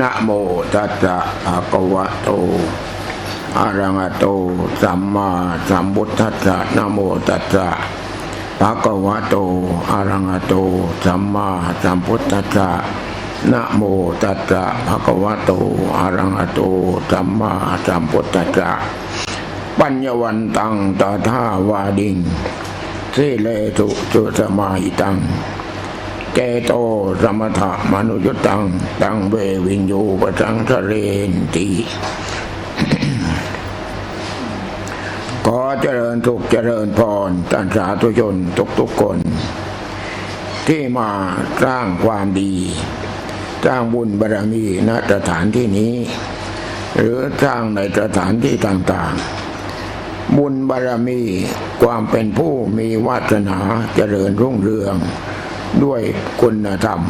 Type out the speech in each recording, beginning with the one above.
นะโมตัสสะภะคะวะโตอะระหะโตสัมมาสัมพุทธัสสะนะโมตัสสะภะคะวะโตอะระหะโตสัมมาสัมพุทธัสสะนะโมตัสสะภะคะวะโตอะระหะโตสัมมาสัมพุทธัสสะปัญญวันตังตาทาวาดิงสิเลตุสุสมาหิตัง เกโตสมถะมนุยตัง ตังเววินยูปสังสเรนติขอเจริญทุกเจริญพรท่านสาธุชนทุกทุกๆคน ที่มาสร้างความดี สร้างบุญบารมีณสถานที่นี้ หรือสร้างในสถานที่ต่างๆ บุญบารมีความเป็นผู้มีวาสนาเจริญรุ่งเรือง ด้วยคุณธรรม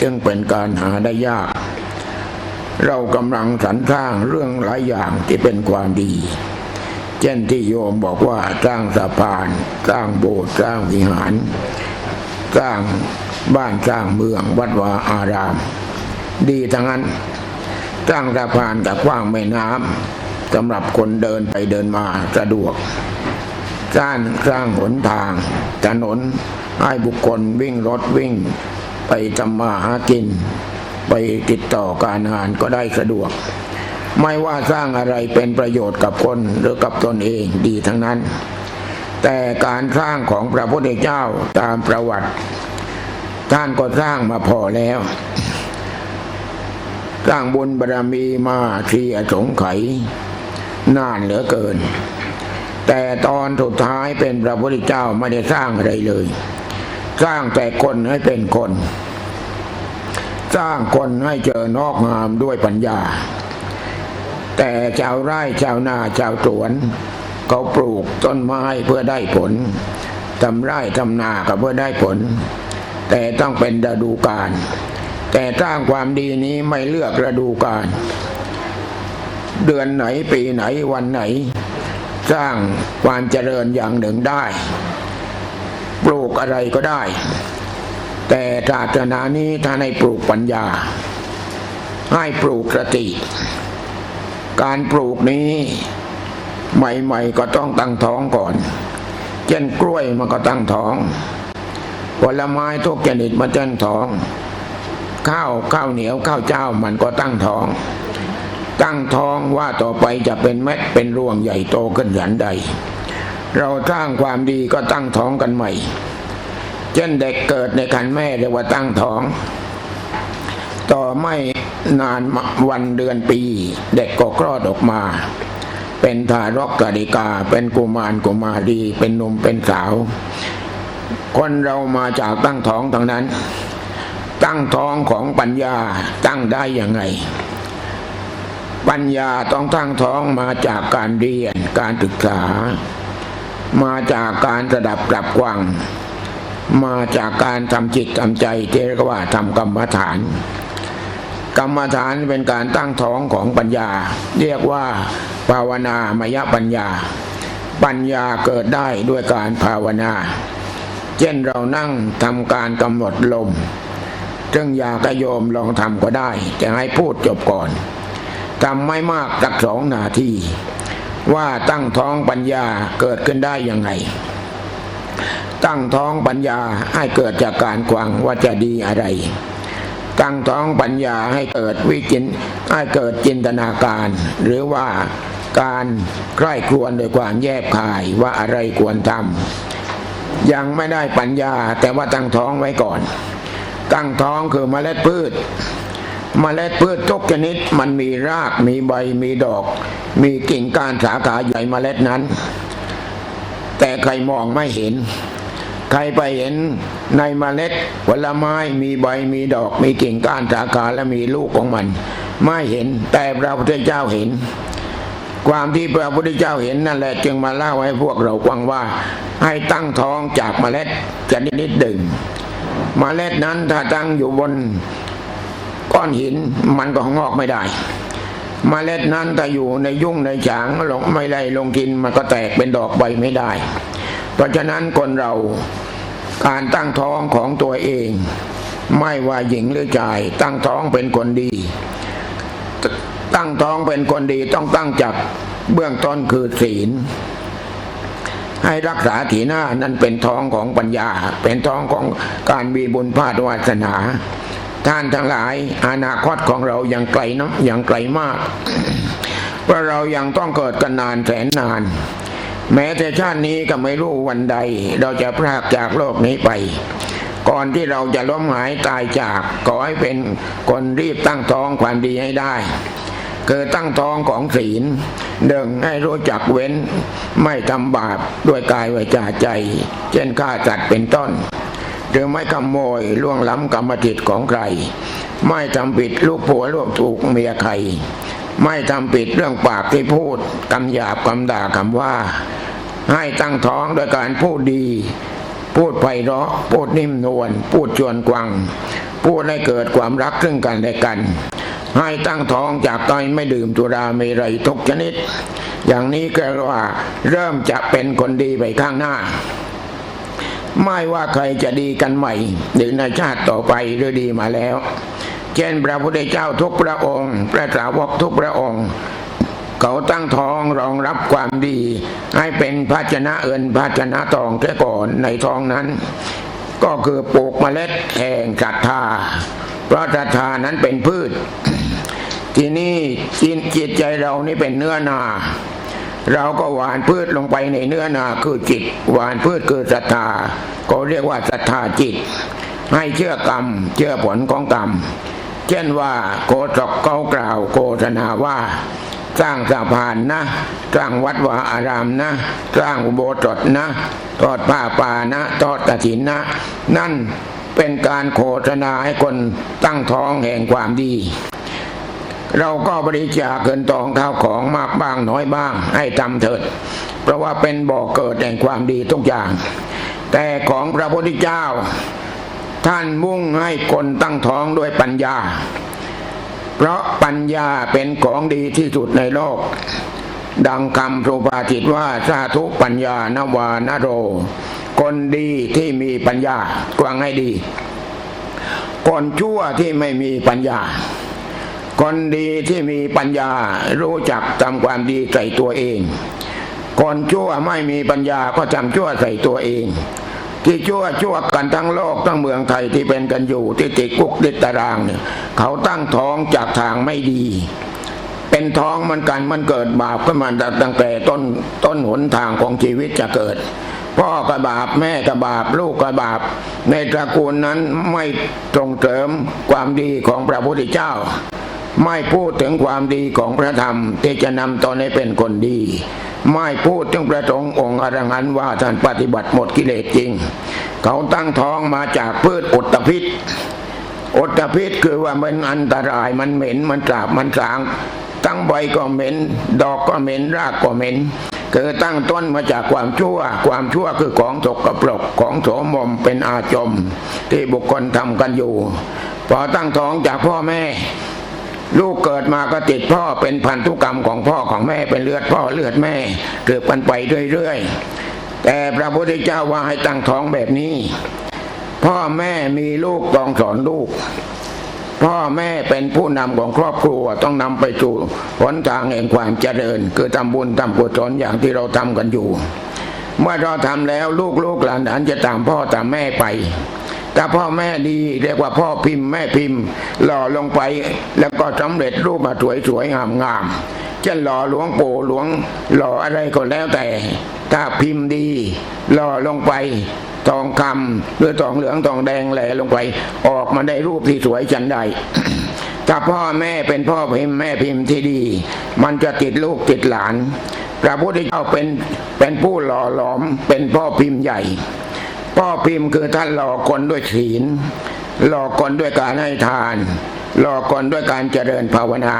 จึงเป็นการหาได้ยาก เรากำลังสรรสร้างเรื่องหลายอย่างที่เป็นความดี เช่นที่โยมบอกว่าสร้างสะพาน สร้างโบสถ์สร้างวิหาร สร้างบ้านสร้างเมืองวัดวาอาราม ดีทั้งนั้นสร้างสะพานกับกว้างแม่น้ำสำหรับคนเดินไปเดินมาสะดวกสร้างสร้างหนทางถนน ให้บุคคลวิ่งรถวิ่ง ไปทำมาหากิน ไปติดต่อการงานก็ได้สะดวก ไม่ว่าสร้างอะไรเป็นประโยชน์กับคนหรือกับตนเองดีทั้งนั้น แต่การสร้างของพระพุทธเจ้าตามประวัติ ท่านก็สร้างมาพอแล้ว สร้างบุญบารรมีมาเทียสงไขยนานเหลือเกินแต่ตอนสุดท้ายเป็นพระพุทธเจ้าไม่ได้สร้างอะไรเลย สร้างแต่คนให้เป็นคน สร้างคนให้เจอนอกงามด้วยปัญญา แต่ชาวไร่ชาวนาชาวสวน เขาปลูกต้นไม้เพื่อได้ผลทำไร่ทำนาก็เพื่อได้ผล แต่ต้องเป็นฤดูกาลแต่สร้างความดีนี้ไม่เลือกฤดูกาลเดือนไหนปีไหนวันไหน สร้างความเจริญอย่างหนึ่งได้ อะไรก็ได้ แต่ศาสนานี้ถ้าให้ปลูกปัญญา ให้ปลูกสติ การปลูกนี้ใหม่ๆก็ต้องตั้งท้องก่อน เช่นกล้วยมันก็ตั้งท้อง ผลไม้ทุกชนิดมันตั้งท้อง ข้าวข้าวเหนียวข้าวเจ้ามันก็ตั้งท้อง ตั้งท้องว่าต่อไปจะเป็นเม็ดเป็นรวงใหญ่โตขึ้นหยันใด เราสร้างความดีก็ตั้งท้องกันใหม่ เช่นเด็กเกิดในคันแม่เรียกว่าตั้งท้อง ต่อไม่นานวันเดือนปี เด็กก็คลอดออกมา เป็นทารกกดิกา เป็นกุมารกุมารี เป็นหนุ่มเป็นสาว คนเรามาจากตั้งท้องทั้งนั้น ตั้งท้องของปัญญาตั้งได้ยังไงปัญญาต้องตั้งท้องมาจากการเรียนการศึกษา มาจากการสดับกลับกวัง มาจากการทำจิตทำใจที่เรียกว่าทำกรรมฐาน กรรมฐานเป็นการตั้งท้องของปัญญา เรียกว่า ภาวนามยปัญญา ปัญญาเกิดได้ด้วยการภาวนา เช่นเรานั่งทำการกำหนดลมซึ่งอยากกระโยมลองทำก็ได้ จะให้พูดจบก่อนทำไม่มากสักสองนาที ว่าตั้งท้องปัญญาเกิดขึ้นได้ยังไง ตั้งท้องปัญญาให้เกิดจากการกวางว่าจะดีอะไร ตั้งท้องปัญญาให้เกิดวิจินให้เกิดจินตนาการ หรือว่าการใกล้ครวนโดยความแยบคายว่าอะไรควรทำยังไม่ได้ปัญญาแต่ว่าตั้งท้องไว้ก่อน ตั้งท้องคือเมล็ดพืชเมล็ดพืชทุกชนิดมันมีรากมีใบมีดอก มีกิ่งก้านสาขาใหญ่เมล็ดนั้น แต่ใครมองไม่เห็น ใครไปเห็นในเมล็ดผลไม้มีใบมีดอกมีกิ่งก้านสาขาและมีลูกของมัน ไม่เห็นแต่พระพุทธเจ้าเห็น ความที่พระพุทธเจ้าเห็นนั่นแหละจึงมาเล่าให้พวกเราฟังว่า ให้ตั้งท้องจากเมล็ดชนิดนิดหนึ่งเมล็ดนั้นถ้าตั้งอยู่บนก้อนหินมันก็งอกไม่ได้เมล็ดนั้นถ้าอยู่ในยุ่งในฉางลงไม่ได้ลงกินมันก็แตกเป็นดอกใบไม่ได้ เพราะฉะนั้นคนเราการตั้งท้องของตัวเอง ไม่ว่าหญิงหรือชาย ตั้งท้องเป็นคนดี ตั้งท้องเป็นคนดีต้องตั้งจากเบื้องต้นคือศีล ให้รักษาถีหน้านั่นเป็นท้องของปัญญา เป็นท้องของการมีบุญพาดวาสนา ท่านทั้งหลายอนาคตของเรายังไกลนะยังไกลมากเพราะเรายังต้องเกิดกันนานแสนนาน แม้แต่ชาตินี้ก็ไม่รู้วันใด เราจะพรากจากโลกนี้ไป ก่อนที่เราจะล้มหายตายจากขอให้เป็นคนรีบตั้งท้องความดีให้ได้คือตั้งท้องของศีลเดิงให้รู้จักเว้น ไม่ทำบาปด้วยกายวาจาใจ เช่นฆ่าสัตว์เป็นต้น หรือไม่ขโมยล่วงล้ำกรรมติดของใคร ไม่ทำผิดลูกผัวลูกถูกเมียใคร ไม่ทำผิดเรื่องปากที่พูดคำหยาบคำด่าคำว่า ให้ตั้งท้องโดยการพูดดี พูดไพเราะ พูดนิ่มนวลพูดชวนกวัง พูดให้เกิดความรักซึ่งกันและกัน ให้ตั้งท้องจากการไม่ดื่มสุราเมรัยทุกชนิด อย่างนี้ก็ว่าเริ่มจะเป็นคนดีไปข้างหน้าไม่ว่าใครจะดีกันใหม่ หรือในชาติต่อไปหรือดีมาแล้ว เช่นพระพุทธเจ้าทุกพระองค์ พระสาวกทุกพระองค์ เขาตั้งท้องรองรับความดี ให้เป็นภาชนะเอินภาชนะทองแค่ก่อนในท้องนั้น ก็คือปลูกเมล็ดแห่งศรัทธาเพราะศรัทธานั้นเป็นพืช ที่นี่จิตจิตใจเรานี่เป็นเนื้อนาเราก็หวานพืชลงไปในเนื้อนาคือจิต หวานพืชคือศรัทธาก็เรียกว่าศรัทธาจิต ให้เชื่อกรรม เชื่อผลของกรรม เช่นว่าโกศกเขากล่าวโฆษณาว่า สร้างสะพานนะ สร้างวัดวาอารามนะ สร้างอุโบสถนะ ทอดผ้าป่านะทอดกฐินนะ นั่นเป็นการโฆษณาให้คนตั้งท้องแห่งความดี เราก็บริจาคเงินทองข้าวของมากบ้างน้อยบ้างให้ทำเถิด เพราะว่าเป็นบ่อกเกิดแห่งความดีทุกอย่าง แต่ของพระพุทธเจ้า ท่านมุ่งให้คนตั้งท้องด้วยปัญญา เพราะปัญญาเป็นของดีที่สุดในโลก ดังคำสุภาษิตว่าสาธุปัญญานวานโร คนดีที่มีปัญญากวางให้ดี คนชั่วที่ไม่มีปัญญาคนดีที่มีปัญญารู้จักทำความดีใส่ตัวเอง คนชั่วไม่มีปัญญาก็ทำชั่วใส่ตัวเอง ที่ชั่วชั่วกันทั้งโลกทั้งเมืองไทยที่เป็นกันอยู่ที่ติดคุกติดตารางเนี่ยเขาตั้งท้องจากทางไม่ดี เป็นท้องมันกันมันเกิดบาปขึ้นมาตั้งแต่ต้นต้นหนทางของชีวิตจะเกิดพ่อก็บาปแม่ก็บาปลูกก็บาป ในตระกูลนั้นไม่ส่งเสริมความดีของพระพุทธเจ้า ไม่พูดถึงความดีของพระธรรมที่จะนำตนให้เป็นคนดี ไม่พูดถึงพระสงฆ์องค์อรหันต์ว่าท่านปฏิบัติหมดกิเลสจริง เขาตั้งท้องมาจากพืชอุตภิษอุตภิษคือว่ามันอันตรายมันเหม็นมันสาบมันสาง ตั้งใบก็เหม็น ดอกก็เหม็นรากก็เหม็นคือตั้งต้นมาจากความชั่ว ความชั่วคือของตกกระปรกของโสมมเป็นอาจม ที่บุคคลทำกันอยู่ พอตั้งท้องจากพ่อแม่ ลูกเกิดมาก็ติดพ่อเป็นพันธุกรรมของพ่อของแม่เป็นเลือดพ่อเลือดแม่เกิดกันไปเรื่อยๆแต่พระพุทธเจ้าว่าให้ตั้งท้องแบบนี้ พ่อแม่มีลูกต้องสอนลูก พ่อแม่เป็นผู้นำของครอบครัวต้องนำไปสู่หนทางแห่งความเจริญ คือทำบุญทำกุศลอย่างที่เราทำกันอยู่ เมื่อเราทำแล้วลูกลูกหลานหลานจะตามพ่อตามแม่ไป ถ้าพ่อแม่ดีเรียกว่าพ่อพิมพ์แม่พิมพ์ หล่อลงไป แล้วก็สำเร็จรูปมาสวยสวยงามงามเช่นหล่อหลวงปู่หลวงหล่ออะไรก็แล้วแต่ ถ้าพิมพ์ดี หล่อลงไปทองคำหรือทองเหลืองทองแดงแหลลงไป ออกมาได้รูปที่สวยจันใดถ้าพ่อแม่เป็นพ่อพิมพ์แม่พิมพ์ที่ดี มันจะติดลูกติดหลาน พระพุทธเจ้าเป็นเป็นผู้หล่อหลอมเป็นพ่อพิมพ์ใหญ่ พ่อพิมพ์คือท่านหล่อคนด้วยศีล หล่อคนด้วยการให้ทาน หล่อคนด้วยการเจริญภาวนา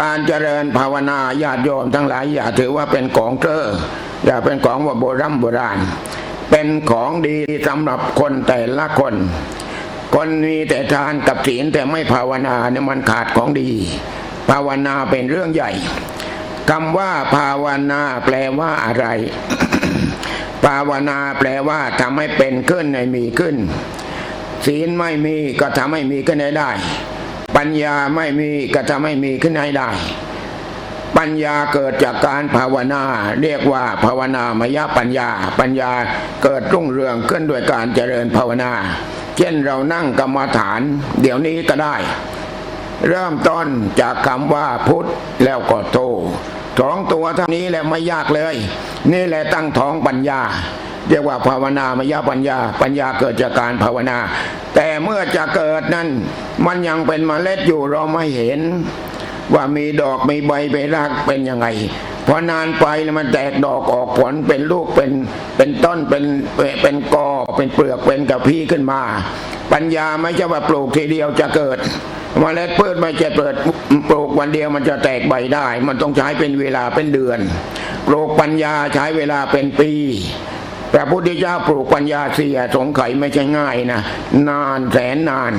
การเจริญภาวนาญาติโยมทั้งหลายอย่าถือว่าเป็นของเก้ออย่าเป็นของว่าโบรโบราณ เป็นของดีสำหรับคนแต่ละคน คนมีแต่ทานกับศีลแต่ไม่ภาวนาเนี่ยมันขาดของดี ภาวนาเป็นเรื่องใหญ่คำว่าภาวนาแปลว่าอะไร ภาวนาแปลว่าทำให้เป็นขึ้นให้มีขึ้น ศีลไม่มีก็ทำให้มีขึ้นได้ ปัญญาไม่มีก็ทำให้มีขึ้นได้ ปัญญาเกิดจากการภาวนา เรียกว่าภาวนามยปัญญา ปัญญาเกิดรุ่งเรืองขึ้นด้วยการเจริญภาวนา เช่นเรานั่งกรรมฐาน เดี๋ยวนี้ก็ได้ เริ่มต้นจากคำว่าพุทธแล้วก็โต สองตัวเท่านี้แหละไม่ยากเลย นี่แหละตั้งท้องปัญญา เรียกว่าภาวนามยปัญญา ปัญญาเกิดจากการภาวนา แต่เมื่อจะเกิดนั้น มันยังเป็นเมล็ดอยู่เราไม่เห็น ว่ามีดอกมีใบเป็นรากเป็นยังไงพอนานไปมันแตกดอกออกผลเป็นลูกเป็นเป็นต้นเป็นเป็นกอเป็นเปลือกเป็นกระพี้ขึ้นมา ปัญญาไม่ใช่ว่าปลูกทีเดียวจะเกิด เมล็ดพืชไม่ใช่เปิดปลูกวันเดียวมันจะแตกใบได้ มันต้องใช้เป็นเวลาเป็นเดือน ปลูกปัญญาใช้เวลาเป็นปีพระพุทธเจ้าปลูกปัญญาเสียสงไข่ไม่ใช่ง่ายนะ นานแสนนาน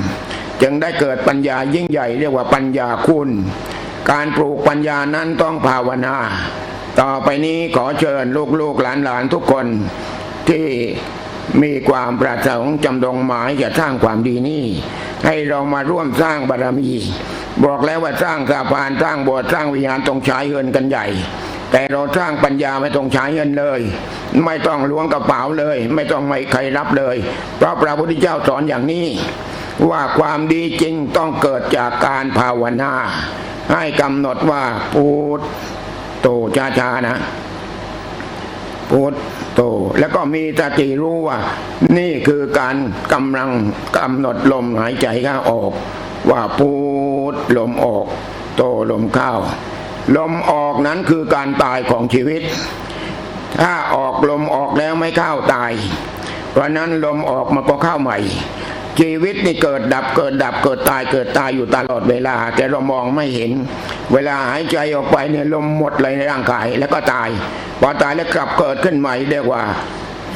จึงได้เกิดปัญญายิ่งใหญ่เรียกว่าปัญญาคุณ การปลูกปัญญานั้นต้องภาวนา ต่อไปนี้ขอเชิญลูกๆหลานๆทุกคนที่มีความประสงค์จำดงหมายจะสร้างความดีนี้ ให้เรามาร่วมสร้างบารมี บอกแล้วว่าสร้างสะพานสร้างโบสถ์สร้างวิหารต้องใช้เงินกันใหญ่ แต่เราสร้างปัญญาไม่ต้องใช้เงินเลย ไม่ต้องล้วงกระเป๋าเลย ไม่ต้องไม่ใครรับเลย เพราะพระพุทธเจ้าสอนอย่างนี้ ว่าความดีจริงต้องเกิดจากการภาวนา ให้กำหนดว่าพูดโตชาชานะ พูดโตแล้วก็มีสติรู้ว่า นี่คือการกำลังกำหนดลมหายใจเข้าออก ว่าพูดลมออกโตลมเข้า ลมออกนั้นคือการตายของชีวิต ถ้าออกลมออกแล้วไม่เข้าตาย เพราะนั้นลมออกมันก็เข้าใหม่ ชีวิตนี่เกิดดับเกิดดับเกิดตายเกิดตายอยู่ตลอดเวลา แต่เรามองไม่เห็น เวลาหายใจออกไปเนี่ยลมหมดเลยในร่างกายแล้วก็ตายพอตายแล้วกลับเกิดขึ้นใหม่เรียกว่า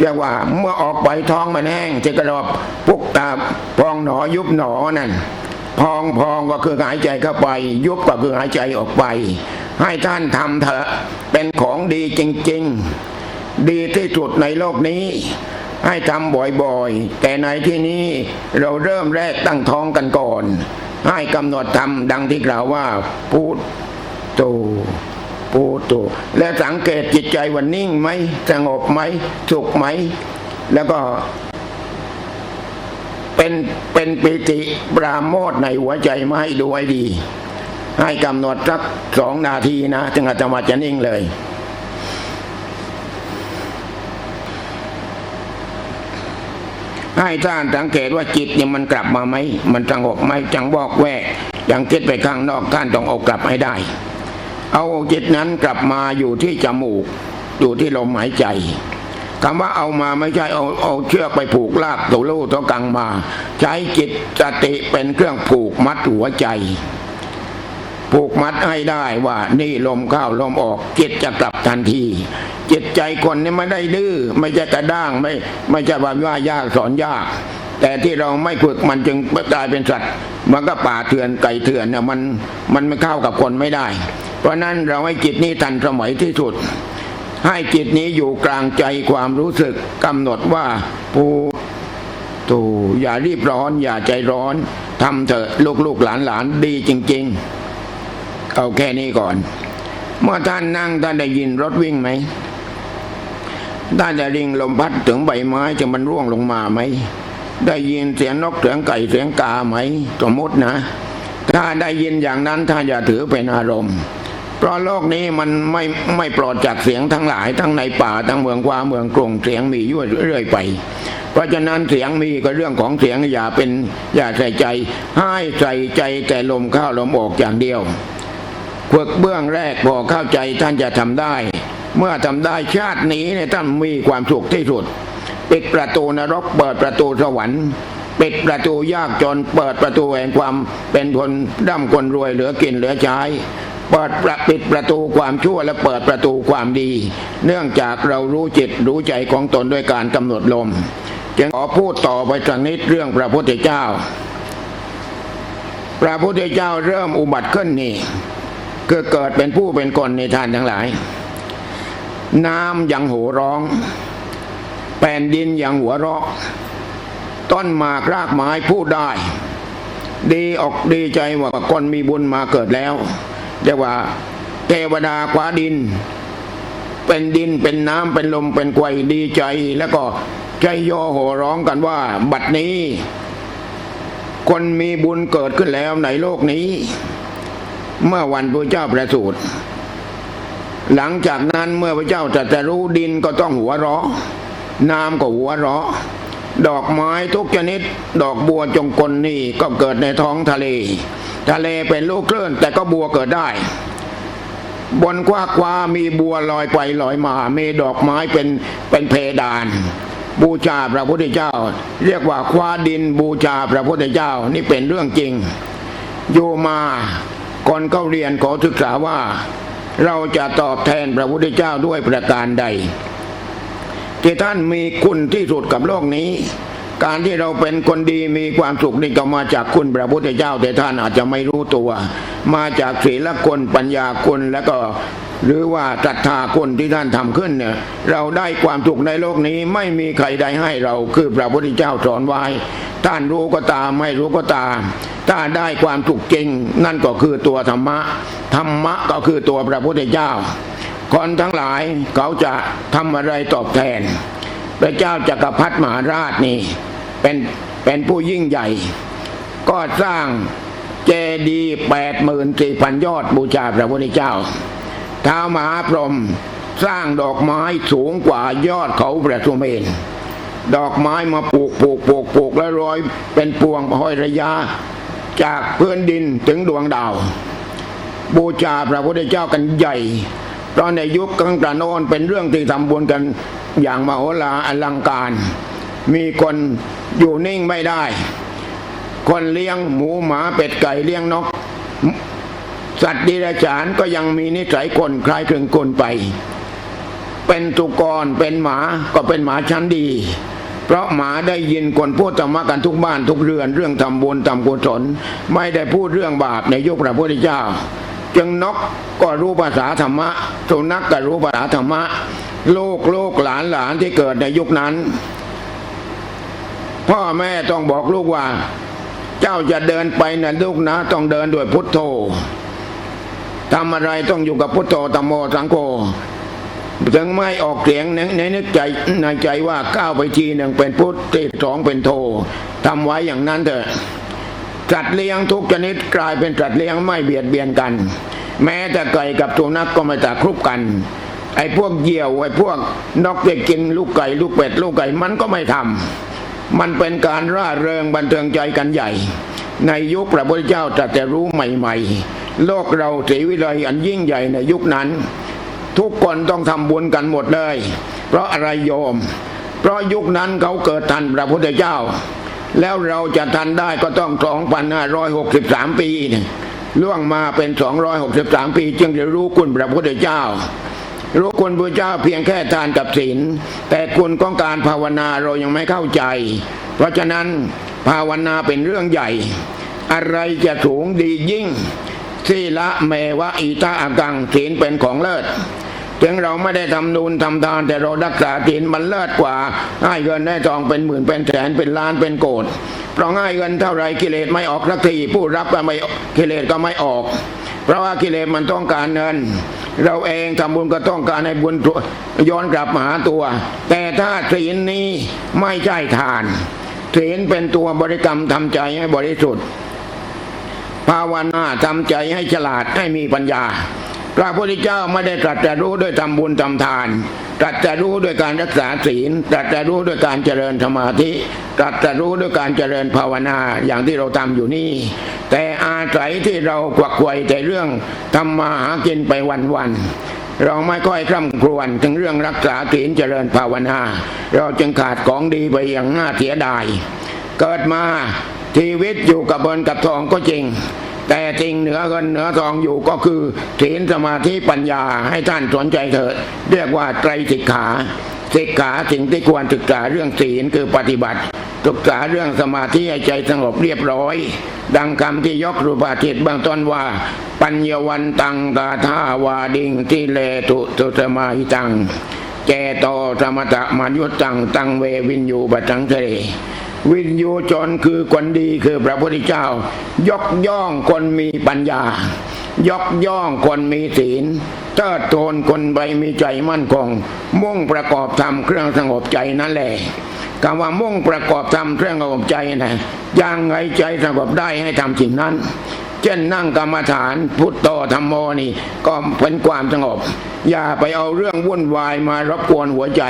เรียกว่าเมื่อออกไปท้องมันแห้งจะกระดอบพุกตาพองหนอยุบหนอนั่นพองพองก็คือหายใจเข้าไป ยุบก็คือหายใจออกไป ให้ท่านทำเถอะเป็นของดีจริง ๆ ดีที่สุดในโลกนี้ ให้ทำบ่อยๆ แต่ในที่นี้เราเริ่มแรกตั้งท้องกันก่อน ให้กำหนดทำดังที่กล่าวว่าพูดโตพูดโตและสังเกตจิตใจว่านิ่งไหมสงบไหมสุขไหม แล้วก็เป็นเป็นปิติปราโมทย์ในหัวใจมาให้ดูให้ดี ให้กำหนดสักสองนาทีนะจึงอาตมาจะนิ่งเลย ให้ท่านสังเกตว่าจิตเนี่ยมันกลับมาไหมมันสงบไหมจังบอกแวกยังคิดไปข้างนอกท่านต้องเอากลับให้ได้ เอาจิตนั้นกลับมาอยู่ที่จมูก อยู่ที่ลมหายใจคำว่าเอามาไม่ใช่เอาเอาเชือกไปผูกลากตัวลูกตัวกังมา ใช้จิตสติเป็นเครื่องผูกมัดหัวใจ ผูกมัดให้ได้ว่านี่ลมเข้าลมออกจิตจะกลับทันที จิตใจคนนี่ไม่ได้ดื้อไม่ใช่กระด้างไม่ไม่ใช่ว่าว่ายากสอนยาก แต่ที่เราไม่ฝึกมันจึงกลายเป็นสัตว์ มันก็ป่าเถื่อนไก่เถื่อนเนี่ยมันมันไม่เข้ากับคนไม่ได้ เพราะนั้นเราให้จิตนี้ทันสมัยที่สุด ให้จิตนี้อยู่กลางใจความรู้สึกกำหนดว่าปูตูอย่ารีบร้อน อย่าใจร้อนทำเถอะลูกลูกหลานหลานดีจริง ๆ เอาแค่นี้ก่อน เมื่อท่านนั่งท่านได้ยินรถวิ่งไหมท่านได้ยินลมพัดถึงใบไม้จะมันร่วงลงมาไหม ได้ยินเสียงนกเสียงไก่เสียงกาไหมสมมตินะ ถ้าได้ยินอย่างนั้นท่านอย่าถือเป็นอารมณ์ เพราะโลกนี้มันไม่ไม่ปลอดจากเสียงทั้งหลายทั้งในป่าทั้งเมืองกวาเมืองกรุงเสียงมีอยู่เรื่อยไป เพราะฉะนั้นเสียงมีก็เรื่องของเสียงอย่าเป็นอย่าใส่ใจ ให้ใส่ใจแต่ลมเข้าลมออกอย่างเดียว ฝึกเบื้องแรกพอเข้าใจท่านจะทำได้ เมื่อทำได้ชาตินี้เนี่ยท่านมีความสุขที่สุด ปิดประตูนรกเปิดประตูสวรรค์ปิดประตูยากจนเปิดประตูแห่งความเป็นคนร่ำคนรวยเหลือกินเหลือใช้เปิดประปิดประตูความชั่วและเปิดประตูความดี เนื่องจากเรารู้จิตรู้ใจของตนด้วยการกำหนดลม จึงขอพูดต่อไปสักนิดเรื่องพระพุทธเจ้า พระพุทธเจ้าเริ่มอุบัติขึ้นนี่ คือเกิดเป็นผู้เป็นคนในท่านทั้งหลาย น้ำยังโหร้อง แผ่นดินยังหัวเราะ ต้นหมากรากไม้พูดได้ ดีออกดีใจว่าคนมีบุญมาเกิดแล้วเรียกว่าเทวดาคว้าดิน เป็นดินเป็นน้ำเป็นลมเป็นไกวดีใจ แล้วก็ใจโยโห่ร้องกันว่า บัดนี้ คนมีบุญเกิดขึ้นแล้วในโลกนี้ เมื่อวันพระเจ้าประสูติหลังจากนั้นเมื่อพระเจ้าจะรู้ดินก็ต้องหัวเราะ น้ำก็หัวเราะ ดอกไม้ทุกชนิด ดอกบัวจงกลนี่ก็เกิดในท้องทะเล ทะเลเป็นลูกคลื่นแต่ก็บัวเกิดได้ บนกว้ากว้ามีบัวลอยไปลอยมา มีดอกไม้เป็นเป็นเพดาน บูชาพระพุทธเจ้า เรียกว่าคว้าดินบูชาพระพุทธเจ้านี่เป็นเรื่องจริงอยู่มา ก่อนเข้าเรียนขอศึกษาว่า เราจะตอบแทนพระพุทธเจ้าด้วยประการใดที่ท่านมีคุณที่สุดกับโลกนี้ การที่เราเป็นคนดีมีความสุขนี่ก็มาจากคุณพระพุทธเจ้า แต่ท่านอาจจะไม่รู้ตัว มาจากศีลคุณปัญญาคุณแล้วก็หรือว่าศรัทธาคุณที่ท่านทำขึ้นเนี่ยเราได้ความสุขในโลกนี้ไม่มีใครใดให้เราคือพระพุทธเจ้าสอนไว้ ท่านรู้ก็ตามไม่รู้ก็ตาม ถ้าได้ความสุขจริง นั่นก็คือตัวธรรมะ ธรรมะก็คือตัวพระพุทธเจ้าคนทั้งหลายเขาจะทำอะไรตอบแทน พระเจ้าจักรพรรดิมหาราชนี่เป็นเป็นผู้ยิ่งใหญ่ ก็สร้างเจดีย์แปดหมื่นสี่พันยอดบูชาพระพุทธเจ้าท้าวมหาพรหมสร้างดอกไม้สูงกว่ายอดเขาประสุเมน ดอกไม้มาปลูกปลูกปลูกปลูกแล้วร้อยเป็นพวงห้อยระยะ จากพื้นดินถึงดวงดาว บูชาพระพุทธเจ้ากันใหญ่ตอนในยุคกลางตะโนนเป็นเรื่องที่ทำบุญกันอย่างมโหฬารอลังการ มีคนอยู่นิ่งไม่ได้ คนเลี้ยงหมูหมาเป็ดไก่เลี้ยงนก สัตว์ดิรัจฉานก็ยังมีนิสัยคนคล้ายคลึงคนไป เป็นตุกรเป็นหมาก็เป็นหมาชั้นดี เพราะหมาได้ยินคนพูดธรรมะกันทุกบ้านทุกเรือนเรื่องทำบุญทำกุศลไม่ได้พูดเรื่องบาปในยุคพระพุทธเจ้า จึงนกก็รู้ภาษาธรรมะสุนัขก็รู้ภาษาธรรมะลูกลูกหลานหลานที่เกิดในยุคนั้น พ่อแม่ต้องบอกลูกว่า เจ้าจะเดินไปนะลูกนะ ต้องเดินด้วยพุทโธทำอะไรต้องอยู่กับพุทโธธรรมโมสังโฆ ถึงไม่ออกเสียงในในนึกใจในใจว่าก้าวไปทีหนึ่งเป็นพุทธที่สองเป็นโธทำไว้อย่างนั้นเถอะจัดเลี้ยงทุกชนิดกลายเป็นจัดเลี้ยงไม่เบียดเบียนกัน แม้แต่ไก่กับสุนักก็ไม่ตะครุบกันไอ้พวกเหยี่ยวไอ้พวกนกที่กินลูกไก่ลูกเป็ดลูกไก่มันก็ไม่ทำมันเป็นการร่าเริงบันเทิงใจกันใหญ่ ในยุคพระพุทธเจ้าตรัสรู้ใหม่ ๆ โลกเราศรีวิไลอันยิ่งใหญ่ในยุคนั้น ทุกคนต้องทำบุญกันหมดเลย เพราะอะไรโยม เพราะยุคนั้นเขาเกิดทันพระพุทธเจ้า แล้วเราจะทันได้ก็ต้อง2,563ปีเนี่ยล่วงมาเป็น263ปี จึงจะรู้คุณพระพุทธเจ้ารู้คุณพระเจ้าเพียงแค่ทานกับศีลแต่คุณของการภาวนาเรายังไม่เข้าใจ เพราะฉะนั้นภาวนาเป็นเรื่องใหญ่ อะไรจะสูงดียิ่งที่ละเมวะอิตาอากังศีลเป็นของเลิศ ถึงเราไม่ได้ทำนูนทำทาน แต่เรารักษาศีลมันเลิศกว่าให้เงินได้ทองเป็นหมื่นเป็นแสนเป็นล้านเป็นโกดเพราะง่ายเงินเท่าไรกิเลสไม่ออกสักทีผู้รับก็ไม่กิเลสก็ไม่ออก เพราะว่ากิเลสมันต้องการเงิน เราเองทำบุญก็ต้องการให้บุญย้อนกลับมาหาตัว แต่ถ้าศีลนี้ไม่ใช่ทานศีลเป็นตัวบริกรรมทำใจให้บริสุทธิ์ภาวนาทำใจให้ฉลาดให้มีปัญญา พระพุทธเจ้าไม่ได้ตรัสจะรู้ด้วยทำบุญทำทาน ตรัสจะรู้ด้วยการรักษาศีล ตรัสจะรู้ด้วยการเจริญสมาธิ ตรัสจะรู้ด้วยการเจริญภาวนาอย่างที่เราทำอยู่นี่ แต่อาศัยที่เรากวักไขวแต่เรื่องทำมาหากินไปวันๆเราไม่ค่อยคร่ำครวญถึงเรื่องรักษาศีลเจริญภาวนา เราจึงขาดของดีไปอย่างน่าเสียดาย เกิดมาชีวิตอยู่กับเบินกับทองก็จริง แต่จริงเหนือเงินเหนือทองอยู่ก็คือศีลสมาธิปัญญาให้ท่านสนใจเถิด เรียกว่าไตรสิกขาสิกขาสิ่งที่ควรศึกษาเรื่องศีลคือปฏิบัติศึกษาเรื่องสมาธิให้ใจสงบเรียบร้อย ดังคำที่ยกรูปาทิตเบื้องต้นว่า ปัญญวันตังตาทาวาดิงที่เลตุตุสมาหิตัง แจโตสมตะมายุตังตังเววินยูบัตังเท วินยูชนคือคนดีคือพระพุทธเจ้า ยกย่องคนมีปัญญา ยกย่องคนมีศีลเติดโทนคนใบมีใจมั่นคง มุ่งประกอบทำเครื่องสงบใจนั่นแหละคำว่ามุ่งประกอบทำเครื่องสงบใจนะยังไงใจสงบได้ให้ทำสิ่งนั้น ช่นนั่งกรรมฐานพุทโธธรรมโมนี่ ก็เป็นความสงบ อย่าไปเอาเรื่องวุ่นวายมารบกวนหัวใจ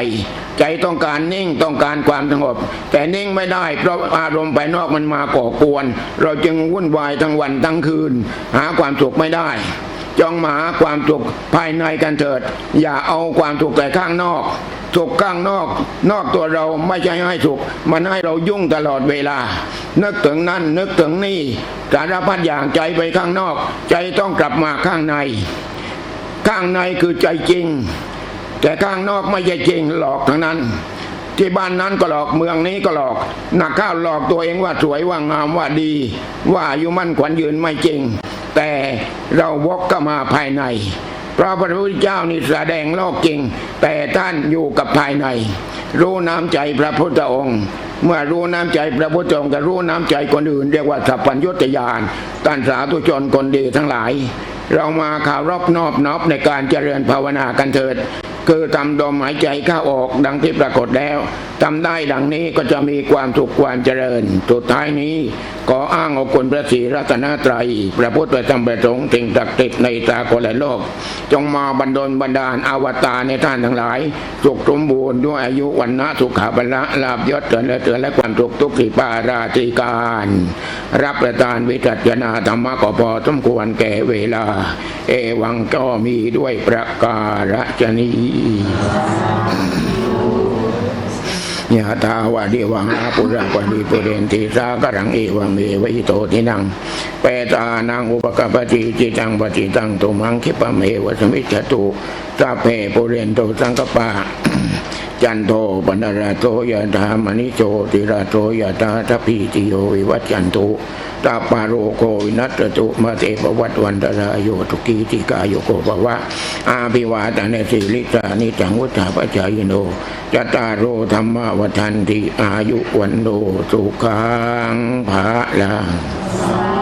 ใจต้องการนิ่งต้องการความสงบ แต่นิ่งไม่ได้เพราะอารมณ์ภายนอกมันมาก่อกวน เราจึงวุ่นวายทั้งวันทั้งคืน หาความสุขไม่ได้จองมาหาความสุขภายในกันเถิด อย่าเอาความสุขแต่ข้างนอก สุขข้างนอก นอกตัวเราไม่ใช่ให้สุข มันให้เรายุ่งตลอดเวลา นึกถึงนั่นนึกถึงนี่สารพัดอย่างใจไปข้างนอก ใจต้องกลับมาข้างใน ข้างในคือใจจริง แต่ข้างนอกไม่ใช่จริงหลอกทั้งนั้นที่บ้านนั้นก็หลอกเมืองนี้ก็หลอกหนักข้าวหลอกตัวเองว่าสวยว่างามว่าดี ว่าอายุมั่นขวัญยืนไม่จริง แต่เราวกก็มาภายใน พราะพระพุทธเจ้านี่แสดงโลกจริง แต่ท่านอยู่กับภายใน รู้น้ำใจพระพุทธองค์ เมื่อรู้น้ำใจพระพุทธองค์ก็รู้น้ำใจคนอื่น เรียกว่าสัพพัญญุตยานท่านสาธุชนคนดีทั้งหลาย เรามาข่าวรอบนอบนอบในการเจริญภาวนากันเถิด คือทำลมหายใจเข้าออกดังที่ปรากฏแล้วทำได้ดังนี้ก็จะมีความสุขความเจริญ สุดท้ายนี้ขออ้างอาคุณพระศรีรัตนตรัยพระพุทธพระธรรมพระสงฆ์สิ่งศักดิ์สิทธิ์ในตากลโลก จงมาบันดลบันดาลอวตารในท่านทั้งหลาย สุขสมบูรณ์ด้วยอายุวันนะสุขาบละลาบยศเตือนและเตือนและความสุขทุกสิปาราธิการ รับประทานวิจัชนาธรรมะก็พอสมควรแก่เวลา เอวังก็มีด้วยประการฉนี้ยะทาวาดิวังอาปุระปฏิปุเรนติสากรังเอวเมวิโตทินังเปตานังอุปกปปติจิตังปฏิตังตุมังคิปะเมวสมิจจตุสัพเพปุเรนโตสังกปา จันโทปนราโตยะธามณิโชติราโตยะธาทัพพิติโยวิวัจจันตุตาปาโรโควินัสตุมาเตปวัตวันตรายโยทุกีติกายโยโกภวะ อาภิวาตานสิลิสานิจังวุฒาปจายโนจตารโรธรรมวทันติอายุวันโนสุขังภาลัง